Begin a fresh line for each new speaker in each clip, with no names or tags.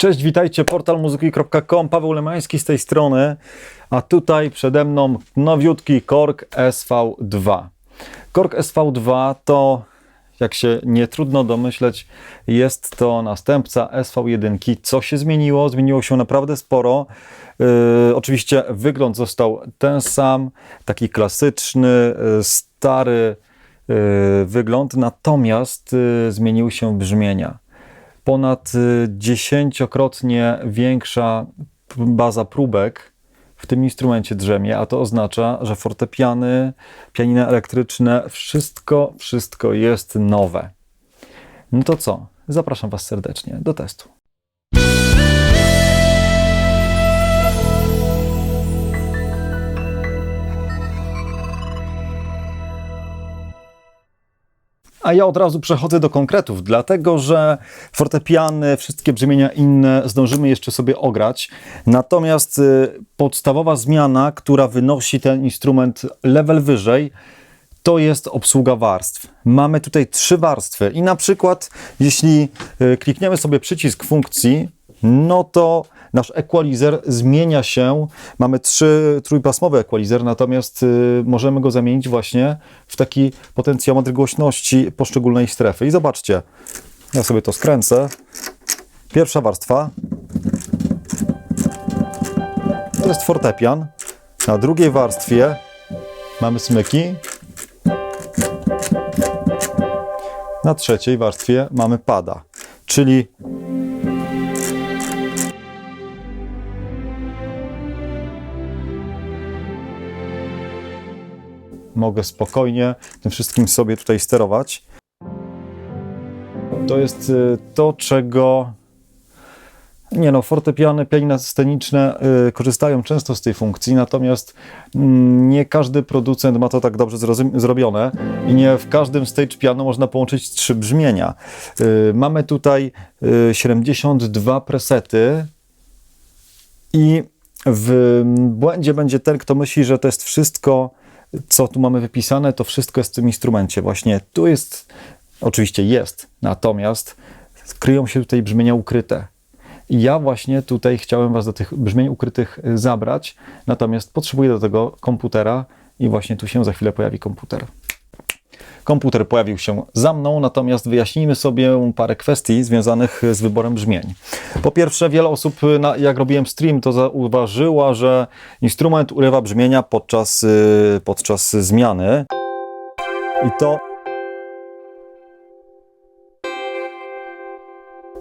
Cześć, witajcie, portal muzyki.com, Paweł Lemański z tej strony, a tutaj przede mną nowiutki Korg SV2. Korg SV2 to, jak się nie trudno domyśleć, jest to następca SV1. Co się zmieniło? Zmieniło się naprawdę sporo. Yy, oczywiście wygląd został ten sam, taki klasyczny, yy, stary yy, wygląd, natomiast yy, zmieniły się brzmienia ponad y, dziesięciokrotnie większa baza próbek w tym instrumencie drzemie, a to oznacza, że fortepiany, pianina elektryczne, wszystko, wszystko jest nowe. No to co? Zapraszam Was serdecznie do testu. A ja od razu przechodzę do konkretów, dlatego że fortepiany, wszystkie brzmienia inne zdążymy jeszcze sobie ograć. Natomiast y, podstawowa zmiana, która wynosi ten instrument level wyżej, to jest obsługa warstw. Mamy tutaj trzy warstwy i na przykład jeśli y, klikniemy sobie przycisk funkcji, no to nasz equalizer zmienia się. Mamy trzy trójpasmowy equalizer, natomiast y, możemy go zamienić właśnie w taki potencjometr głośności poszczególnej strefy. I zobaczcie, ja sobie to skręcę. Pierwsza warstwa to jest fortepian. Na drugiej warstwie mamy smyki. Na trzeciej warstwie mamy pada, czyli mogę spokojnie tym wszystkim sobie tutaj sterować. To jest y, to, czego nie no, fortepiany, pianina sceniczne y, korzystają często z tej funkcji, natomiast mm, nie każdy producent ma to tak dobrze zrobione i nie w każdym stage piano można połączyć trzy brzmienia. Y, mamy tutaj y, 72 presety i w błędzie będzie ten, kto myśli, że to jest wszystko co tu mamy wypisane, to wszystko jest w tym instrumencie. Właśnie tu jest, oczywiście jest, natomiast kryją się tutaj brzmienia ukryte. I ja właśnie tutaj chciałem Was do tych brzmień ukrytych zabrać, natomiast potrzebuję do tego komputera i właśnie tu się za chwilę pojawi komputer. Komputer pojawił się za mną, natomiast wyjaśnijmy sobie parę kwestii związanych z wyborem brzmień. Po pierwsze, wiele osób, jak robiłem stream, to zauważyła, że instrument urywa brzmienia podczas, y, podczas zmiany. I to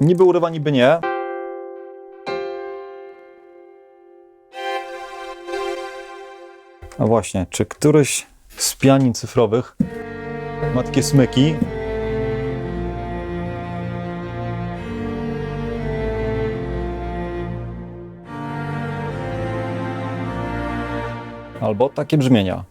niby urywa, niby nie. A właśnie, czy któryś z pianin cyfrowych ma takie smyki. Albo takie brzmienia.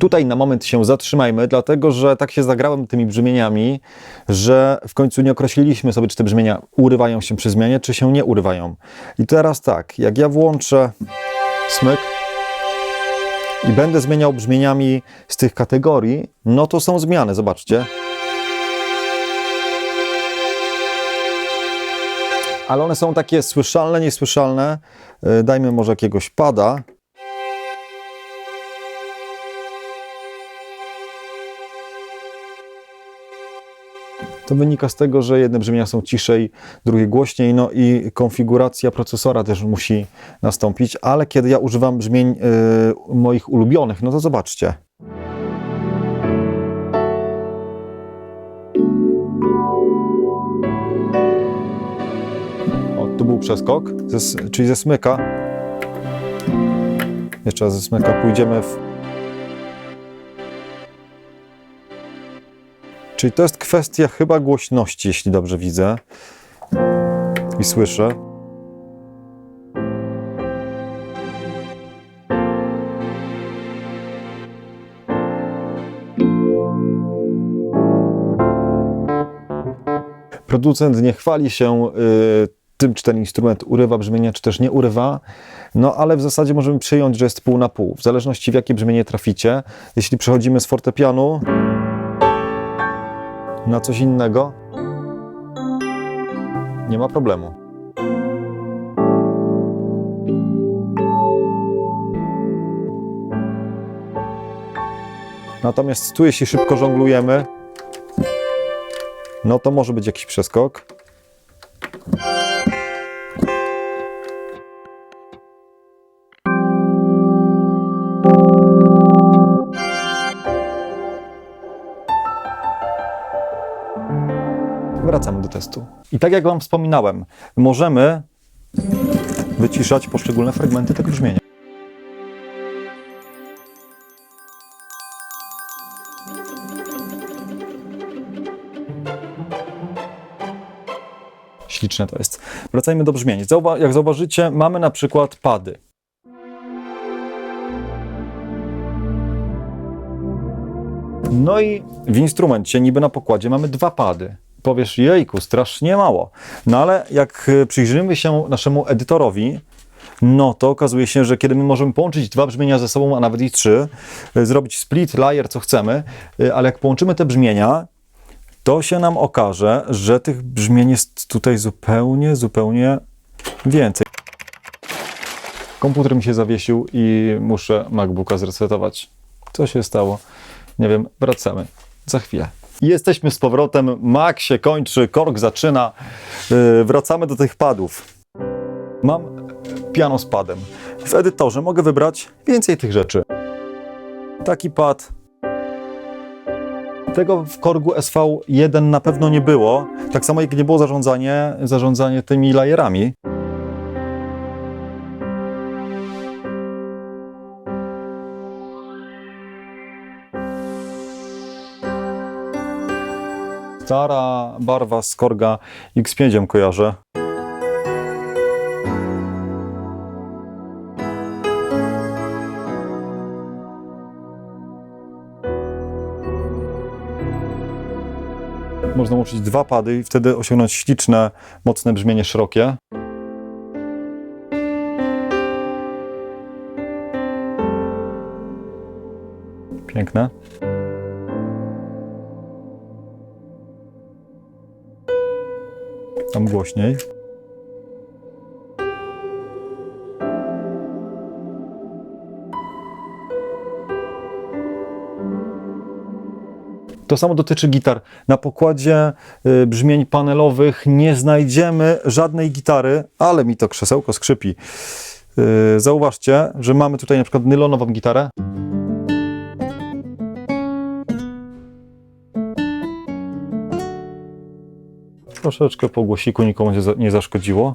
Tutaj na moment się zatrzymajmy, dlatego że tak się zagrałem tymi brzmieniami, że w końcu nie określiliśmy sobie, czy te brzmienia urywają się przy zmianie, czy się nie urywają. I teraz tak, jak ja włączę smyk i będę zmieniał brzmieniami z tych kategorii, no to są zmiany, zobaczcie. Ale one są takie słyszalne, niesłyszalne. Y, dajmy może jakiegoś pada. To wynika z tego, że jedne brzmienia są ciszej, drugie głośniej, no i konfiguracja procesora też musi nastąpić, ale kiedy ja używam brzmień y, moich ulubionych, no to zobaczcie. O, tu był przeskok, ze, czyli ze smyka. Jeszcze raz ze smyka pójdziemy w Czyli to jest kwestia chyba głośności, jeśli dobrze widzę i słyszę. producent nie chwali się y, tym, czy ten instrument urywa brzmienie, czy też nie urywa, no ale w zasadzie możemy przyjąć, że jest pół na pół, w zależności w jakie brzmienie traficie. Jeśli przechodzimy z fortepianu na coś innego, nie ma problemu. Natomiast tu, jeśli szybko żonglujemy, no to może być jakiś przeskok. Testu. I tak jak Wam wspominałem, możemy wyciszać poszczególne fragmenty tego brzmienia. Śliczne to jest. Wracajmy do brzmień. Zauwa- jak zauważycie, mamy na przykład pady. No i w instrumencie, niby na pokładzie, mamy dwa pady. Powiesz, jejku, strasznie mało. No ale jak y, przyjrzymy się naszemu edytorowi, no to okazuje się, że kiedy my możemy połączyć dwa brzmienia ze sobą, a nawet i trzy, y, zrobić split, layer, co chcemy, y, ale jak połączymy te brzmienia, to się nam okaże, że tych brzmień jest tutaj zupełnie, zupełnie więcej. Komputer mi się zawiesił i muszę MacBooka zresetować. Co się stało? Nie wiem, wracamy za chwilę. Jesteśmy z powrotem, Mac się kończy, kork zaczyna. Yy, wracamy do tych padów. Mam piano z padem. W edytorze mogę wybrać więcej tych rzeczy. Taki pad. Tego w Korgu SV1 na pewno nie było. Tak samo jak nie było zarządzanie, zarządzanie tymi lajerami. Stara barwa z Korga X5 kojarzę. Można łączyć dwa pady i wtedy osiągnąć śliczne, mocne brzmienie szerokie. Piękne. Tam głośniej. To samo dotyczy gitar. Na pokładzie y, brzmień panelowych nie znajdziemy żadnej gitary, ale mi to krzesełko skrzypi. Y, zauważcie, że mamy tutaj na przykład nylonową gitarę. Troszeczkę po głosiku nikomu nie, za, nie zaszkodziło.